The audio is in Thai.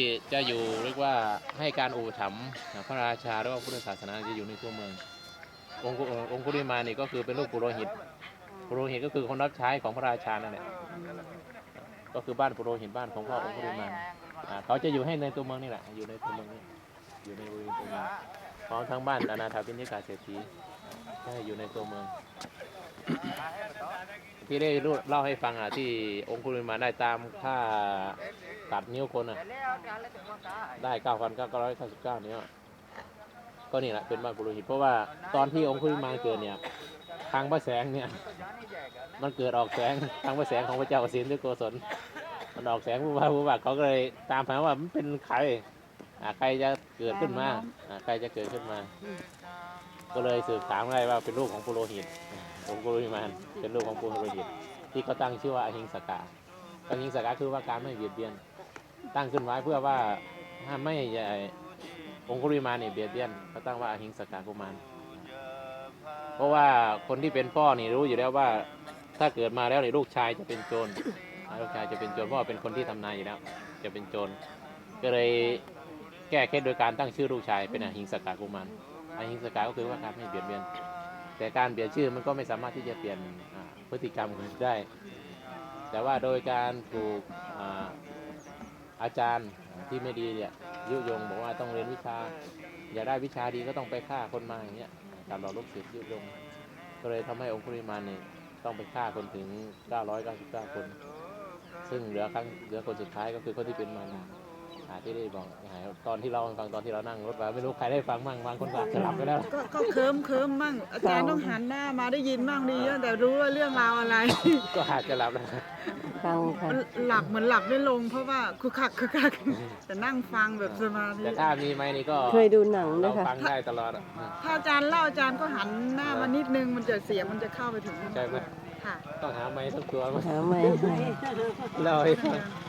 ที่จะอยู่เรียกว่าให้การอุปถัมภ์พระราชาหรือว่าพุทธศาสนาจะอยู่ในตัวเมือง องค์องคุริมานี่ก็คือเป็นลูกปุโรหิตปุโรหิตก็คือคนรับใช้ของพระราชานั่นแหละก็คือบ้านปุโรหิตบ้านของพ่อองคุริมาเขาจะอยู่ให้ในตัวเมืองนี่แหละอยู่ในตัวเมืองนี่อยู่ในบริเวณตัวเมืองพร้อมทั้งบ้านอนาถาพินิกาเศรษฐีใช่อยู่ในตัวเมือง ที่ได้รู้เล่าให้ฟังอะที่องค์คุริมาได้ตามค่าตัดนิ้วคนอะ ได้เก้าพันเก้าร้อยเก้าสิบเก้านิ้วก็นี่แหละเป็นบ้านปุโรหิตเพราะว่าตอนที่องค์คุริมาเกิดเนี่ย ทางพระแสงเนี่ย มันเกิดออกแสงทางพระแสงของพระเจ้าอสินด้วยโกศลมันออกแสงผู้ว่าผู้ว่าเขาก็เลยตามหาว่ามันเป็นใครอ่าใครจะเกิดขึ้นมาอ่าใครจะเกิดขึ้นมา ก็เลยสืบถามได้ว่าเป็นลูกของปุโรหิต องค์ปุโรหิมานเป็นลูกของปุโรหิตที่เขาตั้งชื่อว่าอหิงสกาอหิงสกาคือว่าการไม่เบียดเบียน ตั้งขึ้นไว้เพื่อว่าห้าไม่ใหญ่องคุริมาเนี่ยเบียดเบียนเขาตั้งว่าอหิงสกากุมารเพราะว่าคนที่เป็นพ่อนี่รู้อยู่แล้วว่า ถ้าเกิดมาแล้วเนี่ยลูกชายจะเป็นโจรลูกชายจะเป็นโจรเพราะว่าเป็นคนที่ทำนายอยู่แล้ว จะเป็นโจรก็เลยแก้เคล็ดโดยการตั้งชื่อลูกชายเป็นอหิงสกากุมารอหิงสกาก็คือว่าการไม่เบียดเบียน แต่การเปลี่ยนชื่อมันก็ไม่สามารถที่จะเปลี่ยนพฤติกรรมของได้ แต่ว่าโดยการถูกอาจารย์ที่ไม่ดีเนี่ยยุยงบอกว่าต้องเรียนวิชา อยากได้วิชาดีก็ต้องไปฆ่าคนมาอย่างเงี้ยการหลอกลูกศิษย์ยุยงก็เลยทำให้องคุริมานเนี่ยต้องไปฆ่าคนถึง 999 คน ซึ่งเหลือครั้งเหลือคนสุดท้ายก็คือคนที่เป็นมารดา อ่าที่ได้บอกหายตอนที่เราฟังตอนที่เรานั่งรถมาไม่รู้ใครได้ฟังมั่งบางคนก็อาจจะหลับไปแล้ว ก็ก็เคิมเคิมมั่งอาจารย์ต้องหันหน้ามาได้ยินมั่งดีแต่รู้ว่าเรื่องราวอะไร ก็อาจจะหลับแล้วฟังค่ะมันหลับเหมือนหลับไม่ลงเพราะว่าคุกคักคุกคักแต่นั่งฟังแบบสมาธิแต่ถ้ามีไหมนี่ก็เคยดูหนังด้เราวยค่ะฟังได้ตลอดอะถ้าอาจารย์เล่าอาจารย์ก็หันหน้ามานิดนึงมันจะเสียงมันจะเข้าไปถึงใช่ไหมค่ะต้องหาไม้ทั้งตัวมาหาไหมเล่าให้ฟังค